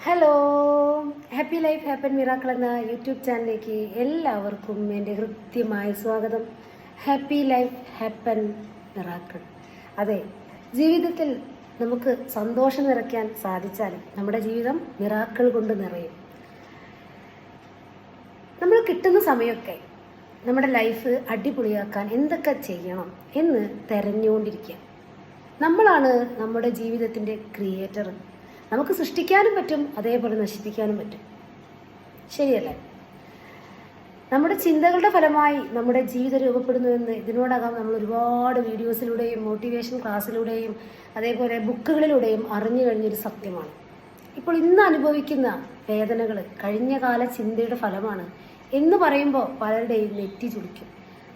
Hello happy life happen miracle എന്ന YouTube ചാനലിലേക്ക് എല്ലാവർക്കും എന്റെ ഹൃദ്യമായ സ്വാഗതം. ഹാപ്പി ലൈഫ് ഹാപ്പൻ മിറാക്കൾ അതെ ജീവിതത്തിൽ നമുക്ക് സന്തോഷം നിറയ്ക്കാൻ സാധിച്ചാൽ നമ്മുടെ ജീവിതം മിറാക്കൾ കൊണ്ട് നിറയും. നമ്മൾ കിട്ടുന്ന സമയമൊക്കെ നമ്മുടെ ലൈഫ് അടിപൊളിയാക്കാൻ എന്തൊക്കെ ചെയ്യണം എന്ന് തെരഞ്ഞുകൊണ്ടിരിക്കുക നമ്മളാണ് നമ്മുടെ ജീവിതത്തിന്റെ ക്രിയേറ്റർ നമുക്ക് സൃഷ്ടിക്കാനും പറ്റും അതേപോലെ നശിപ്പിക്കാനും പറ്റും. ശരിയല്ലേ? നമ്മുടെ ചിന്തകളുടെ ഫലമായി നമ്മുടെ ജീവിതം രൂപപ്പെടുന്നുവെന്ന് ഇതിനോടകം നമ്മൾ ഒരുപാട് വീഡിയോസിലൂടെയും മോട്ടിവേഷൻ ക്ലാസ്സിലൂടെയും അതേപോലെ ബുക്കുകളിലൂടെയും അറിഞ്ഞു കഴിഞ്ഞൊരു സത്യമാണ്. ഇപ്പോൾ ഇന്ന് അനുഭവിക്കുന്ന വേദനകൾ കഴിഞ്ഞ കാല ചിന്തയുടെ ഫലമാണ് എന്ന് പറയുമ്പോൾ പലരുടെയും നെറ്റി ചുളിക്കും.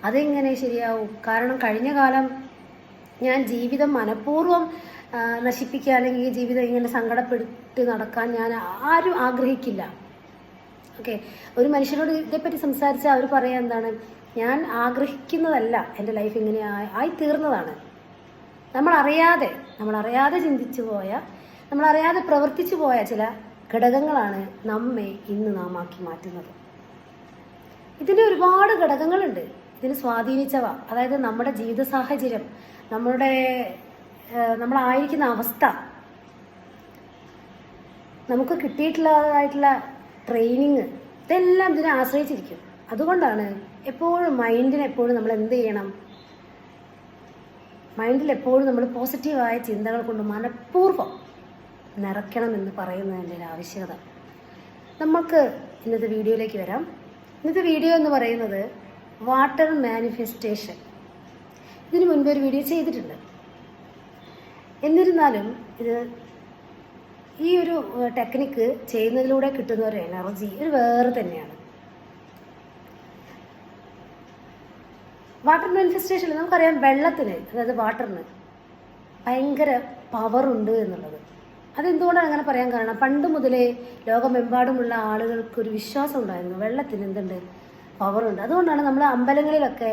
അതെങ്ങനെ ശരിയാവും? കാരണം കഴിഞ്ഞ കാലം ഞാൻ ജീവിതം മനഃപൂർവം നശിപ്പിക്കുക അല്ലെങ്കിൽ ഈ ജീവിതം ഇങ്ങനെ സങ്കടപ്പെട്ട് നടക്കാൻ ഞാൻ ആരും ആഗ്രഹിക്കില്ല. ഓക്കെ? ഒരു മനുഷ്യനോട് ഇതേപ്പറ്റി സംസാരിച്ചാൽ അവർ പറയാൻ എന്താണ്? ഞാൻ ആഗ്രഹിക്കുന്നതല്ല എന്റെ ലൈഫ് ഇങ്ങനെ ആയി തീർന്നതാണ് നമ്മൾ അറിയാതെ നമ്മൾ അറിയാതെ ചിന്തിച്ചു പോയ നമ്മൾ അറിയാതെ പ്രവർത്തിച്ചു പോയ ചില ഘടകങ്ങളാണ് നമ്മെ ഇന്ന് നാം ആക്കി മാറ്റുന്നത്. ഇതിന് ഒരുപാട് ഘടകങ്ങളുണ്ട്. ഇതിന് സ്വാധീനിച്ചവ അതായത് നമ്മുടെ ജീവിത സാഹചര്യം നമ്മുടെ നമ്മളായിരിക്കുന്ന അവസ്ഥ. നമുക്ക് കിട്ടിയിട്ടുള്ളതായിട്ടുള്ള ട്രെയിനിങ് ഇതെല്ലാം ഇതിനെ ആശ്രയിച്ചിരിക്കും. അതുകൊണ്ടാണ് എപ്പോഴും മൈൻഡിനെ എപ്പോഴും നമ്മൾ എന്ത് ചെയ്യണം? മൈൻഡിൽ എപ്പോഴും നമ്മൾ പോസിറ്റീവായ ചിന്തകൾ കൊണ്ട് മനഃപൂർവം നിറയ്ക്കണം എന്ന് പറയുന്നതിന്റെ ഒരു ആവശ്യകത. നമുക്ക് ഇന്നത്തെ വീഡിയോയിലേക്ക് വരാം. ഇന്നത്തെ വീഡിയോ എന്ന് പറയുന്നത് വാട്ടർ മാനിഫെസ്റ്റേഷൻ. ഇതിനു മുൻപ് ഒരു വീഡിയോ ചെയ്തിട്ടുണ്ട്. എന്നിരുന്നാലും ഇത് ഈ ഒരു ടെക്നിക്ക് ചെയ്യുന്നതിലൂടെ കിട്ടുന്ന ഒരു എനർജി ഒരു വേറെ തന്നെയാണ്. വാട്ടർ മാനിഫെസ്റ്റേഷനിൽ നമുക്കറിയാം വെള്ളത്തിന് അതായത് വാട്ടറിന് ഭയങ്കര പവറുണ്ട് എന്നുള്ളത്. അതെന്തുകൊണ്ടാണ് അങ്ങനെ പറയാൻ കാരണം? പണ്ട് മുതലേ ലോകമെമ്പാടുമുള്ള ആളുകൾക്ക് ഒരു വിശ്വാസം ഉണ്ടായിരുന്നു. വെള്ളത്തിന് എന്തുണ്ട്? പവറുണ്ട് അതുകൊണ്ടാണ് നമ്മൾ അമ്പലങ്ങളിലൊക്കെ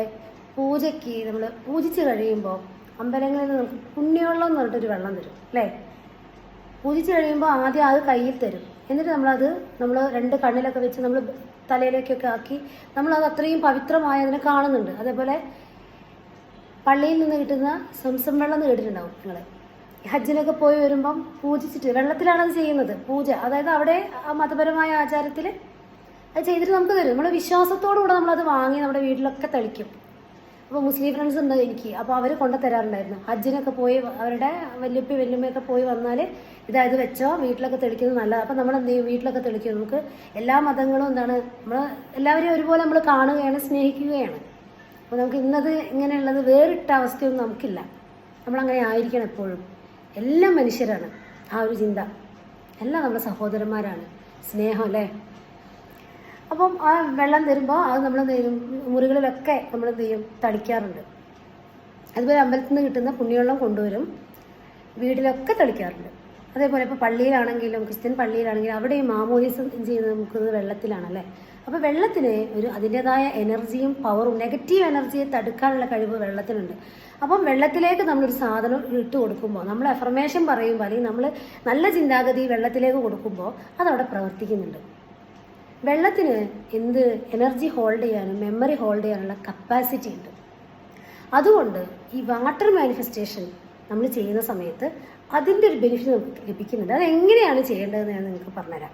പൂജയ്ക്ക് നമ്മൾ പൂജിച്ച് കഴിയുമ്പോൾ അമ്പലങ്ങളിൽ നിന്ന് നമുക്ക് പുണ്യവെള്ളം എന്ന് പറഞ്ഞിട്ടൊരു വെള്ളം തരും അല്ലേ? പൂജിച്ച് കഴിയുമ്പോൾ ആദ്യം അത് കയ്യിൽ തരും. എന്നിട്ട് നമ്മളത് നമ്മൾ രണ്ട് കണ്ണിലൊക്കെ വെച്ച് നമ്മൾ തലയിലേക്കൊക്കെ ആക്കി നമ്മളത് അത്രയും പവിത്രമായി അതിനെ കാണുന്നുണ്ട്. അതേപോലെ പള്ളിയിൽ നിന്ന് കിട്ടുന്ന സംസം വെള്ളം എന്ന് കേട്ടിട്ടുണ്ടാവും നിങ്ങൾ ഹജ്ജിനൊക്കെ പോയി വരുമ്പം പൂജിച്ചിട്ട് വെള്ളത്തിലാണ് അത് ചെയ്യുന്നത് പൂജ. അതായത് അവിടെ ആ മതപരമായ ആചാരത്തിൽ അത് ചെയ്തിട്ട് നമുക്ക് തരും. നമ്മുടെ വിശ്വാസത്തോടു കൂടെ നമ്മളത് വാങ്ങി നമ്മുടെ വീട്ടിലൊക്കെ തളിക്കും. അപ്പോൾ മുസ്ലിം ഫ്രണ്ട്സ് ഉണ്ട് എനിക്ക്. അപ്പോൾ അവർ കൊണ്ടു തരാറുണ്ടായിരുന്നു. ഹജ്ജിനൊക്കെ പോയി അവരുടെ വല്യപ്പി വല്യമ്മയൊക്കെ പോയി വന്നാൽ ഇതാ ഇത് വെച്ചോ? വീട്ടിലൊക്കെ തെളിക്കുന്നത് നല്ലത്. അപ്പോൾ നമ്മൾ എന്ത് ചെയ്യും? വീട്ടിലൊക്കെ തെളിക്കും. നമുക്ക് എല്ലാ മതങ്ങളും എന്താണ് നമ്മൾ എല്ലാവരെയും ഒരുപോലെ നമ്മൾ കാണുകയാണ് സ്നേഹിക്കുകയാണ്. അപ്പോൾ നമുക്ക് ഇന്നത് ഇങ്ങനെയുള്ളത് വേറിട്ട അവസ്ഥയൊന്നും നമുക്കില്ല. നമ്മളങ്ങനെ ആയിരിക്കണം എപ്പോഴും. എല്ലാം മനുഷ്യരാണ്. ആ ഒരു ചിന്ത. എല്ലാം നമ്മുടെ സഹോദരന്മാരാണ്. സ്നേഹം അല്ലേ? അപ്പം ആ വെള്ളം തരുമ്പോൾ അത് നമ്മൾ എന്ത് മുറികളിലൊക്കെ നമ്മൾ എന്ത് ചെയ്യും? തളിക്കാറുണ്ട്. അതുപോലെ അമ്പലത്തിൽ നിന്ന് കിട്ടുന്ന പുണ്യവെള്ളം കൊണ്ടുവരും. വീട്ടിലൊക്കെ തളിക്കാറുണ്ട്. അതേപോലെ ഇപ്പോൾ പള്ളിയിലാണെങ്കിലും ക്രിസ്ത്യൻ പള്ളിയിലാണെങ്കിലും അവിടെ ഈ മാമോദിസം ചെയ്യുന്നത് നമുക്ക് വെള്ളത്തിലാണല്ലേ? അപ്പോൾ വെള്ളത്തിന് ഒരു അതിന്റെതായ എനർജിയും പവറും നെഗറ്റീവ് എനർജിയെ തടുക്കാനുള്ള കഴിവ് വെള്ളത്തിനുണ്ട്. അപ്പം വെള്ളത്തിലേക്ക് നമ്മളൊരു സാധനം ഇട്ട് കൊടുക്കുമ്പോൾ നമ്മൾ എഫർമേഷൻ പറയുമ്പോൾ അല്ലെങ്കിൽ നമ്മൾ നല്ല ചിന്താഗതി വെള്ളത്തിലേക്ക് കൊടുക്കുമ്പോൾ അതവിടെ പ്രവർത്തിക്കുന്നുണ്ട്. വെള്ളത്തിന് എന്ത് എനർജി ഹോൾഡ് ചെയ്യാനും മെമ്മറി ഹോൾഡ് ചെയ്യാനുള്ള കപ്പാസിറ്റി ഉണ്ട്. അതുകൊണ്ട് ഈ വാട്ടർ മാനിഫെസ്റ്റേഷൻ നമ്മൾ ചെയ്യുന്ന സമയത്ത് അതിന്റെ ഒരു ബെനിഫിറ്റ് നമുക്ക് ലഭിക്കുന്നുണ്ട്. അത് എങ്ങനെയാണ് ചെയ്യേണ്ടതെന്ന് ഞാൻ നിങ്ങൾക്ക് പറഞ്ഞുതരാം.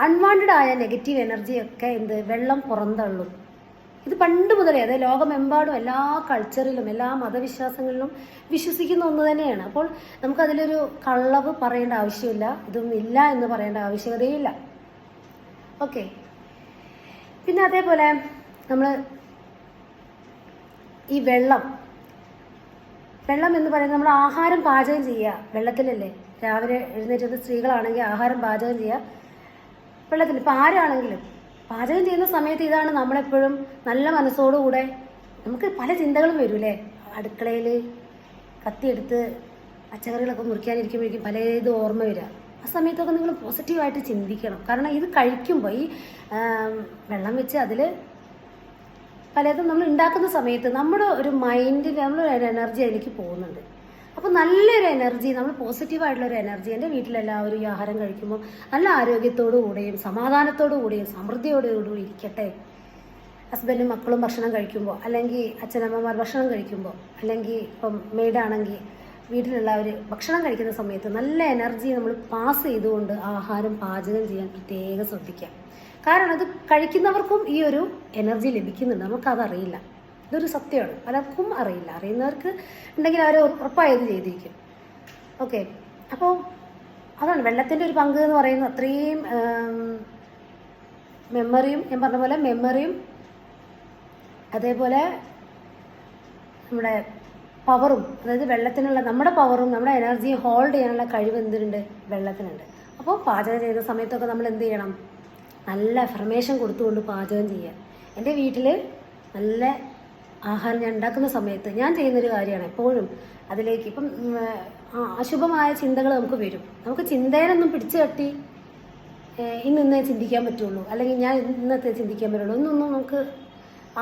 അൺവാണ്ടഡ് ആയ നെഗറ്റീവ് എനർജിയൊക്കെ എന്ത്? വെള്ളം പുറന്തള്ളും. ഇത് പണ്ട് മുതലേ അതായത് ലോകമെമ്പാടും എല്ലാ കൾച്ചറിലും എല്ലാ മതവിശ്വാസങ്ങളിലും വിശ്വസിക്കുന്ന ഒന്ന് തന്നെയാണ്. അപ്പോൾ നമുക്കതിലൊരു കള്ളവ് പറയേണ്ട ആവശ്യമില്ല ഇതൊന്നും ഇല്ല എന്ന് പറയേണ്ട ആവശ്യകതയില്ല ഓക്കെ പിന്നെ അതേപോലെ നമ്മൾ ഈ വെള്ളം. വെള്ളം എന്ന് പറയുന്നത് നമ്മൾ ആഹാരം പാചകം ചെയ്യുക. വെള്ളത്തിലല്ലേ? രാവിലെ എഴുന്നേറ്റത് സ്ത്രീകളാണെങ്കിൽ ആഹാരം പാചകം ചെയ്യുക. വെള്ളത്തിൽ ഇപ്പം ആരാണെങ്കിലും പാചകം ചെയ്യുന്ന സമയത്ത് ഇതാണ് നമ്മളെപ്പോഴും നല്ല മനസ്സോടുകൂടെ നമുക്ക് പല ചിന്തകളും വരൂലേ അടുക്കളയിൽ കത്തിയെടുത്ത് പച്ചക്കറികളൊക്കെ മുറിക്കാനിരിക്കുമ്പോഴേക്കും പലതും ഓർമ്മ വരിക. ആ സമയത്തൊക്കെ നിങ്ങൾ പോസിറ്റീവായിട്ട് ചിന്തിക്കണം. കാരണം ഇത് കഴിക്കുമ്പോൾ ഈ വെള്ളം വെച്ച് അതിൽ പലതും നമ്മൾ ഉണ്ടാക്കുന്ന സമയത്ത് നമ്മുടെ ഒരു മൈൻഡിൽ നമ്മളൊരു എനർജി അതിലേക്ക് പോകുന്നുണ്ട്. അപ്പോൾ നല്ലൊരു എനർജി നമ്മൾ പോസിറ്റീവായിട്ടുള്ളൊരു എനർജി എന്റെ വീട്ടിലെല്ലാവരും ഈ ആഹാരം കഴിക്കുമ്പോൾ നല്ല ആരോഗ്യത്തോടു കൂടെയും സമാധാനത്തോടു കൂടിയും സമൃദ്ധിയോടുകൂടി ഇരിക്കട്ടെ. ഹസ്ബൻഡും മക്കളും ഭക്ഷണം കഴിക്കുമ്പോൾ അല്ലെങ്കിൽ അച്ഛനമ്മമാർ ഭക്ഷണം കഴിക്കുമ്പോൾ അല്ലെങ്കിൽ ഇപ്പം മെയ്ഡാണെങ്കിൽ വീട്ടിലുള്ളവർ ഭക്ഷണം കഴിക്കുന്ന സമയത്ത് നല്ല എനർജി നമ്മൾ പാസ് ചെയ്തുകൊണ്ട് ആഹാരം പാചകം ചെയ്യാൻ പ്രത്യേകം ശ്രദ്ധിക്കാം കാരണം അത് കഴിക്കുന്നവർക്കും ഈ ഒരു എനർജി ലഭിക്കുന്നുണ്ട്. നമുക്കതറിയില്ല ഇതൊരു സത്യമാണ്. പലർക്കും അറിയില്ല. അറിയുന്നവർക്ക് ഉണ്ടെങ്കിൽ അവർ ഉറപ്പായത് ചെയ്തിരിക്കും. ഓക്കെ അപ്പോൾ അതാണ് വെള്ളത്തിന്റെ ഒരു പങ്ക് എന്ന് പറയുന്നത്. അത്രയും മെമ്മറിയും ഞാൻ പറഞ്ഞ പോലെ മെമ്മറിയും അതേപോലെ നമ്മുടെ പവറും അതായത് വെള്ളത്തിനുള്ള നമ്മുടെ പവറും നമ്മുടെ എനർജിയും ഹോൾഡ് ചെയ്യാനുള്ള കഴിവ് എന്തിനുണ്ട് വെള്ളത്തിനുണ്ട്. അപ്പോൾ പാചകം ചെയ്യുന്ന സമയത്തൊക്കെ നമ്മൾ എന്ത് ചെയ്യണം? നല്ല അഫർമേഷൻ കൊടുത്തുകൊണ്ട് പാചകം ചെയ്യുക. എന്റെ വീട്ടിൽ നല്ല ആഹാരം ഞാൻ ഉണ്ടാക്കുന്ന സമയത്ത് ഞാൻ ചെയ്യുന്നൊരു കാര്യമാണ് എപ്പോഴും അതിലേക്ക് ഇപ്പം അശുഭമായ ചിന്തകൾ നമുക്ക് വരും. നമുക്ക് ചിന്തയിലൊന്നും പിടിച്ചു കെട്ടി ഇന്ന് ഇന്നേ ചിന്തിക്കാൻ പറ്റുള്ളൂ. അല്ലെങ്കിൽ ഞാൻ ഇന്നത്തെ ചിന്തിക്കാൻ പറ്റുള്ളൂ. ഇന്നൊന്നും നമുക്ക്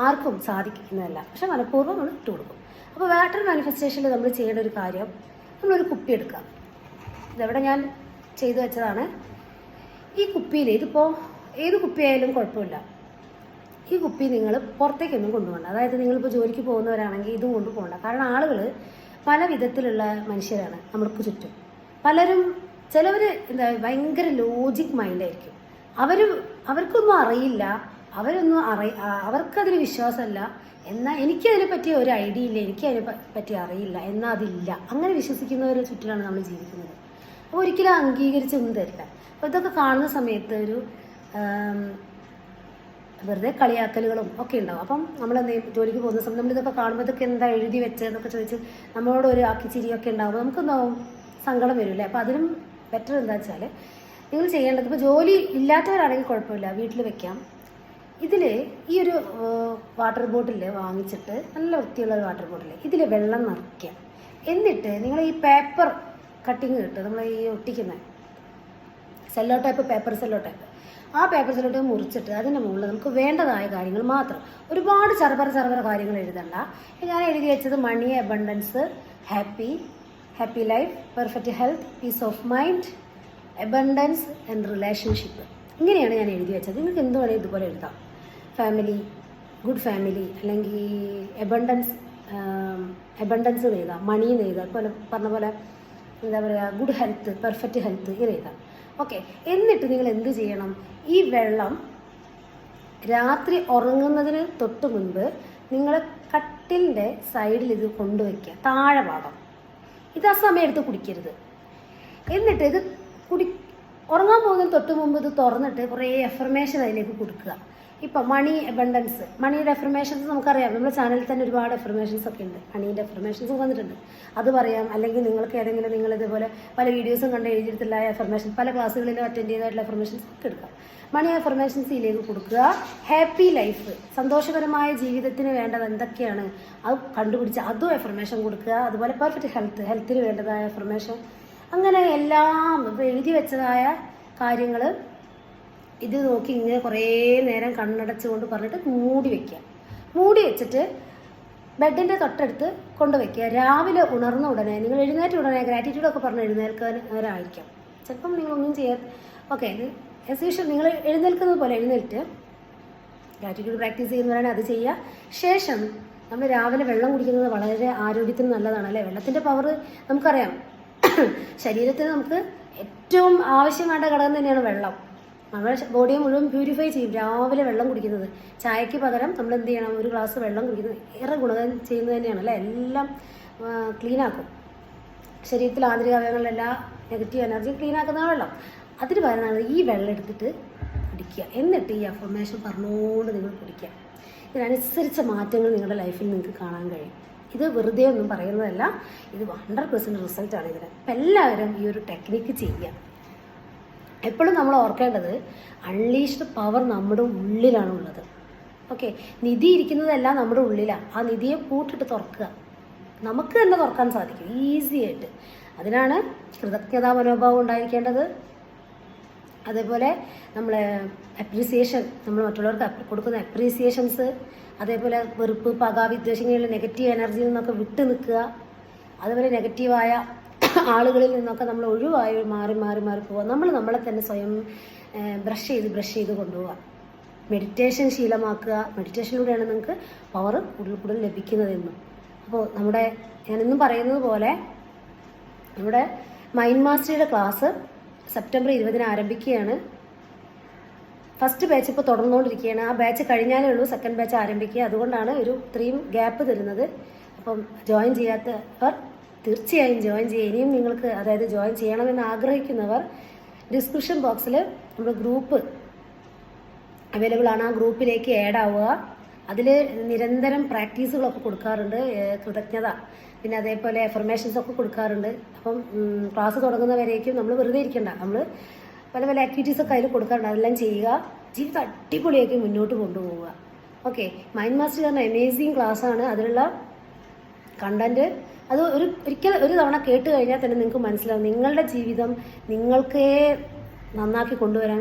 ആർക്കും സാധിക്കുന്നതല്ല. പക്ഷെ മനഃപൂർവം നമ്മൾ ഇട്ട് കൊടുക്കും അപ്പോൾ വാട്ടർ മാനിഫെസ്റ്റേഷനിൽ നമ്മൾ ചെയ്യേണ്ട ഒരു കാര്യം നമ്മളൊരു കുപ്പി എടുക്കുക ഇതെവിടെ ഞാൻ ചെയ്തു വെച്ചതാണ്. ഈ കുപ്പിയിൽ ഇതിപ്പോൾ ഏത് കുപ്പിയായാലും കുഴപ്പമില്ല. ഈ കുപ്പി നിങ്ങൾ പുറത്തേക്കൊന്നും കൊണ്ടുപോകണ്ട. അതായത് നിങ്ങളിപ്പോൾ ജോലിക്ക് പോകുന്നവരാണെങ്കിൽ ഇതും കൊണ്ടുപോകണ്ട കാരണം ആളുകൾ പല വിധത്തിലുള്ള മനുഷ്യരാണ് നമ്മൾക്ക് ചുറ്റും. പലരും ചിലവർ എന്താ ഭയങ്കര ലോജിക് മൈൻഡായിരിക്കും അവർ അവർക്കൊന്നും അറിയില്ല അവരൊന്നും അറി അവർക്കതിൽ വിശ്വാസമല്ല എന്നാൽ എനിക്കതിനെ പറ്റിയ ഒരു ഐഡിയ ഇല്ല എനിക്ക് അതിനെ പറ്റി അറിയില്ല എന്നാൽ അതില്ല. അങ്ങനെ വിശ്വസിക്കുന്നവരുടെ ചുറ്റിലാണ് നമ്മൾ ജീവിക്കുന്നത്. അപ്പോൾ ഒരിക്കലും അംഗീകരിച്ചൊന്നും തരില്ല. അപ്പോൾ ഇതൊക്കെ കാണുന്ന സമയത്ത് ഒരു വെറുതെ കളിയാക്കലുകളും ഒക്കെ ഉണ്ടാവും. അപ്പം നമ്മൾ എന്തെങ്കിലും ജോലിക്ക് പോകുന്ന സമയത്ത് നമ്മളിതൊക്കെ കാണുമ്പോൾ ഇതൊക്കെ എന്താ എഴുതി വെച്ചതെന്നൊക്കെ ചോദിച്ച് നമ്മളോട് ഒരു ആക്കിച്ചിരിയൊക്കെ ഉണ്ടാവും നമുക്കെന്താവും? സങ്കടം വരില്ലേ അപ്പോൾ അതിനും ബെറ്റർ എന്താ വെച്ചാൽ നിങ്ങൾ ചെയ്യേണ്ടത് ഇപ്പോൾ ജോലി ഇല്ലാത്തവരാണെങ്കിൽ കുഴപ്പമില്ല വീട്ടിൽ വെക്കാം. ഇതിൽ ഈ ഒരു വാട്ടർ ബോട്ടിൽ വാങ്ങിച്ചിട്ട് നല്ല വൃത്തിയുള്ള ഒരു വാട്ടർ ബോട്ടിൽ ഇതിൽ വെള്ളം നിറയ്ക്കുക. എന്നിട്ട് നിങ്ങൾ ഈ പേപ്പർ കട്ടിങ് കിട്ടും നമ്മൾ ഈ ഒട്ടിക്കുന്ന cello type paper cello type ആ പേപ്പർ സെല്ലോ ടൈപ്പ് മുറിച്ചിട്ട് അതിന്റെ മുകളിൽ നമുക്ക് വേണ്ടതായ കാര്യങ്ങൾ മാത്രം. ഒരുപാട് ചെറുപറ ചെറുപറ കാര്യങ്ങൾ എഴുതണ്ട. ഞാൻ എഴുതി വെച്ചത് money abundance happy happy life perfect health peace of mind abundance and relationship ഇങ്ങനെയാണ് ഞാൻ എഴുതി വെച്ചത്. നിങ്ങൾക്ക് എന്ത് ഇതുപോലെ എഴുതാം. ഫാമിലി ഗുഡ് ഫാമിലി അല്ലെങ്കിൽ എബണ്ടൻസ് എബണ്ടൻസ് എന്ന് മണി എന്ന് ഇപ്പോൾ പറഞ്ഞ പോലെ എന്താ പറയുക ഗുഡ് ഹെൽത്ത് പെർഫെക്റ്റ് ഹെൽത്ത് ഇങ്ങനെ എഴുതാം. ഓക്കെ എന്നിട്ട് നിങ്ങൾ എന്ത് ചെയ്യണം? ഈ വെള്ളം രാത്രി ഉറങ്ങുന്നതിന് തൊട്ട് മുൻപ് നിങ്ങൾ കട്ടിലിന്റെ സൈഡിൽ ഇത് കൊണ്ടുവയ്ക്കുക. താഴെ ഭാഗം. ഇത് ആ സമയം എടുത്ത് കുടിക്കരുത്. എന്നിട്ട് ഇത് കുടി ഉറങ്ങാൻ പോകുന്നതിന് തൊട്ട് മുമ്പ് ഇത് തുറന്നിട്ട് കുറേ എഫർമേഷൻ അതിലേക്ക് കൊടുക്കുക. ഇപ്പം മണി അബണ്ടൻസ് മണിയുടെ എഫർമേഷൻസ് നമുക്കറിയാം. നമ്മുടെ ചാനലിൽ തന്നെ ഒരുപാട് എഫർമേഷൻസ് ഒക്കെ ഉണ്ട്. മണീന്റെ എഫർമേഷൻസ് വന്നിട്ടുണ്ട്. അത് പറയാം. അല്ലെങ്കിൽ നിങ്ങൾക്ക് ഏതെങ്കിലും നിങ്ങൾ ഇതുപോലെ പല വീഡിയോസും കണ്ട് എഴുതിയിട്ടുള്ള എഫർമേഷൻ പല ക്ലാസ്സുകളിലും അറ്റൻഡ് ചെയ്തായിട്ടുള്ള എഫർമേഷൻസ് ഒക്കെ എടുക്കാം. മണി എഫർമേഷൻസ് ഇതിലേക്ക് കൊടുക്കുക. ഹാപ്പി ലൈഫ് സന്തോഷകരമായ ജീവിതത്തിന് വേണ്ടത് എന്തൊക്കെയാണ്? അത് കണ്ടുപിടിച്ച് അതും എഫർമേഷൻ കൊടുക്കുക. അതുപോലെ പെർഫെക്റ്റ് ഹെൽത്ത് ഹെൽത്തിന് വേണ്ടതായ എഫർമേഷൻ അങ്ങനെ എല്ലാം എഴുതി വെച്ചതായ കാര്യങ്ങൾ ഇത് നോക്കി ഇങ്ങനെ കുറേ നേരം കണ്ണടച്ചുകൊണ്ട് പറഞ്ഞിട്ട് മൂടി വെക്കുക. മൂടി വെച്ചിട്ട് ബെഡിന്റെ തൊട്ടടുത്ത് കൊണ്ടുവയ്ക്കുക രാവിലെ ഉണർന്ന ഉടനെ നിങ്ങൾ എഴുന്നേറ്റ ഉടനെ ഗ്രാറ്റിറ്റ്യൂഡൊക്കെ പറഞ്ഞ് എഴുന്നേൽക്കാനായിരിക്കാം ചിലപ്പം നിങ്ങളൊന്നും ചെയ്യാൻ ഓക്കെ എസ് യൂഷ്വൽ നിങ്ങൾ എഴുന്നേൽക്കുന്നത് പോലെ എഴുന്നേറ്റ് ഗ്രാറ്റിറ്റ്യൂഡ് പ്രാക്ടീസ് ചെയ്യുന്നവരാണ് അത് ചെയ്യുക. ശേഷം നമ്മൾ രാവിലെ വെള്ളം കുടിക്കുന്നത് വളരെ ആരോഗ്യത്തിന് നല്ലതാണ് അല്ലേ? വെള്ളത്തിന്റെ പവർ നമുക്കറിയാം. ശരീരത്തിന് നമുക്ക് ഏറ്റവും ആവശ്യമായിട്ട് ഘടകം തന്നെയാണ് വെള്ളം. നമ്മുടെ ബോഡിയെ മുഴുവൻ പ്യൂരിഫൈ ചെയ്യും. രാവിലെ വെള്ളം കുടിക്കുന്നത്. ചായക്ക് പകരം നമ്മൾ എന്ത് ചെയ്യണം? ഒരു ഗ്ലാസ് വെള്ളം കുടിക്കുന്നത്. ഏറെ ഗുണം ചെയ്യുന്നത് തന്നെയാണ് അല്ലേ? എല്ലാം ക്ലീനാക്കും ശരീരത്തിൽ ആന്തരിക അവയവങ്ങളിലെല്ലാം നെഗറ്റീവ് എനർജി ക്ലീനാക്കുന്ന വെള്ളം. അതിന് പകരമാണ് ഈ വെള്ളം എടുത്തിട്ട് കുടിക്കുക. എന്നിട്ട് ഈ അഫർമേഷൻ പറഞ്ഞുകൊണ്ട് നിങ്ങൾ കുടിക്കുക. ഇതിനനുസരിച്ച മാറ്റങ്ങൾ നിങ്ങളുടെ ലൈഫിൽ നിങ്ങൾക്ക് കാണാൻ കഴിയും. ഇത് വെറുതെ ഒന്നും പറയുന്നതല്ല. ഇത് ഹൺഡ്രഡ് പെർസെന്റ് റിസൾട്ടാണ് ഇതിന്. അപ്പം എല്ലാവരും ഈ ഒരു ടെക്നിക്ക് ചെയ്യുക. എപ്പോഴും നമ്മൾ ഓർക്കേണ്ടത് അൺലീഷ്ഡ് പവർ നമ്മുടെ ഉള്ളിലാണ് ഉള്ളത്. ഓക്കെ നിധി ഇരിക്കുന്നതെല്ലാം നമ്മുടെ ഉള്ളിലാണ് ആ നിധിയെ കൂട്ടിട്ട് തുറക്കുക. നമുക്ക് തന്നെ തുറക്കാൻ സാധിക്കും. ഈസി ആയിട്ട്. അതിനാണ് കൃതജ്ഞതാ മനോഭാവം ഉണ്ടായിരിക്കേണ്ടത്. അതേപോലെ നമ്മൾ അപ്രീസിയേഷൻ നമ്മൾ മറ്റുള്ളവർക്ക് കൊടുക്കുന്ന അപ്രീസിയേഷൻസ് അതേപോലെ വെറുപ്പ് പക വിദ്വേഷങ്ങളിൽ നെഗറ്റീവ് എനർജിയിൽ നിന്നൊക്കെ വിട്ടു നിൽക്കുക. അതുപോലെ നെഗറ്റീവായ ആളുകളിൽ നിന്നൊക്കെ നമ്മൾ ഒഴിവായി മാറി മാറി മാറി പോവുക. നമ്മൾ നമ്മളെ തന്നെ സ്വയം ബ്രഷ് ചെയ്ത് ബ്രഷ് ചെയ്ത് കൊണ്ടുപോവുക. മെഡിറ്റേഷൻ ശീലമാക്കുക. മെഡിറ്റേഷനിലൂടെയാണ് നിങ്ങൾക്ക് പവർ കൂടുതൽ കൂടുതൽ ലഭിക്കുന്നതെന്നും. അപ്പോൾ നമ്മുടെ ഞാനിന്നും പറയുന്നത് പോലെ നമ്മുടെ മൈൻഡ് മാസ്റ്ററിയുടെ ക്ലാസ് സെപ്റ്റംബർ ഇരുപതിന് ആരംഭിക്കുകയാണ്. ഫസ്റ്റ് ബാച്ച് ഇപ്പോൾ തുടർന്നുകൊണ്ടിരിക്കുകയാണ്. ആ ബാച്ച് കഴിഞ്ഞാലേ ഉള്ളൂ സെക്കൻഡ് ബാച്ച് ആരംഭിക്കുക. അതുകൊണ്ടാണ് ഒരു ഇത്രയും ഗ്യാപ്പ് തരുന്നത്. അപ്പം ജോയിൻ ചെയ്യാത്തവർ തീർച്ചയായും ജോയിൻ ചെയ്യുക. ഇനിയും നിങ്ങൾക്ക് അതായത് ജോയിൻ ചെയ്യണമെന്ന് ആഗ്രഹിക്കുന്നവർ ഡിസ്ക്രിപ്ഷൻ ബോക്സിൽ നമ്മുടെ ഗ്രൂപ്പ് അവൈലബിൾ ആണ്. ആ ഗ്രൂപ്പിലേക്ക് ആഡ് ആവുക. അതിൽ നിരന്തരം പ്രാക്ടീസുകളൊക്കെ കൊടുക്കാറുണ്ട്. കൃതജ്ഞത. പിന്നെ അതേപോലെ എഫർമേഷൻസ് ഒക്കെ കൊടുക്കാറുണ്ട്. അപ്പം ക്ലാസ് തുടങ്ങുന്നവരേക്കും നമ്മൾ വെറുതെ ഇരിക്കണ്ട. നമ്മൾ പല പല ആക്ടിവിറ്റീസ് ഒക്കെ അതിൽ കൊടുക്കാറുണ്ട്. അതെല്ലാം ചെയ്യുക. ജീവിതം അടിപൊളിയാക്കി മുന്നോട്ട് കൊണ്ടുപോവുക. ഓക്കെ മൈൻഡ് മാസ്റ്റർ പറഞ്ഞ അമേസിങ് ക്ലാസ്സാണ് അതിലുള്ള കണ്ടന്റ് അത് ഒരു ഒരിക്കൽ ഒരു തവണ കേട്ട് കഴിഞ്ഞാൽ തന്നെ നിങ്ങൾക്ക് മനസ്സിലാവും. നിങ്ങളുടെ ജീവിതം നിങ്ങൾക്കേ നന്നാക്കി കൊണ്ടുവരാൻ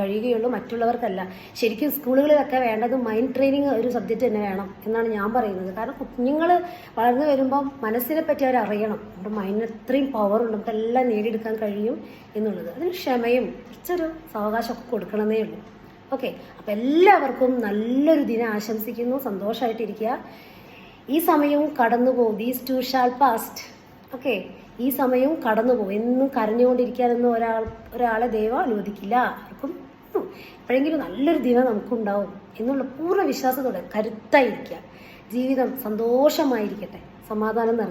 കഴിയുകയുള്ളൂ. മറ്റുള്ളവർക്കല്ല. ശരിക്കും സ്കൂളുകളിലൊക്കെ വേണ്ടത് മൈൻഡ് ട്രെയിനിങ് ഒരു സബ്ജക്റ്റ് തന്നെ വേണം എന്നാണ് ഞാൻ പറയുന്നത്. കാരണം കുഞ്ഞുങ്ങൾ വളർന്നു വരുമ്പം മനസ്സിനെ പറ്റി അവർ അറിയണം നമ്മുടെ മൈൻഡിന് അത്രയും പവറുണ്ട് നമുക്കെല്ലാം നേടിയെടുക്കാൻ കഴിയും എന്നുള്ളത്. അതിന് ക്ഷമയും കുറച്ചൊരു സാവകാശമൊക്കെ കൊടുക്കണമെന്നേ ഉള്ളൂ. ഓക്കെ അപ്പം എല്ലാവർക്കും നല്ലൊരു ദിനം ആശംസിക്കുന്നു. സന്തോഷമായിട്ടിരിക്കുക. ഈ സമയവും കടന്നു പോകും this too shall pass okay ഈ സമയവും കടന്നു പോകും എന്നും കരഞ്ഞുകൊണ്ടിരിക്കാനൊന്നും ഒരാൾ ഒരാളെ ദൈവം അനുവദിക്കില്ല. ആർക്കും. എപ്പോഴെങ്കിലും നല്ലൊരു ദിനം നമുക്കുണ്ടാവും എന്നുള്ള പൂർണ വിശ്വാസത്തോടെ കരുത്തായിരിക്കുക. ജീവിതം സന്തോഷമായിരിക്കട്ടെ. സമാധാനം നിറഞ്ഞ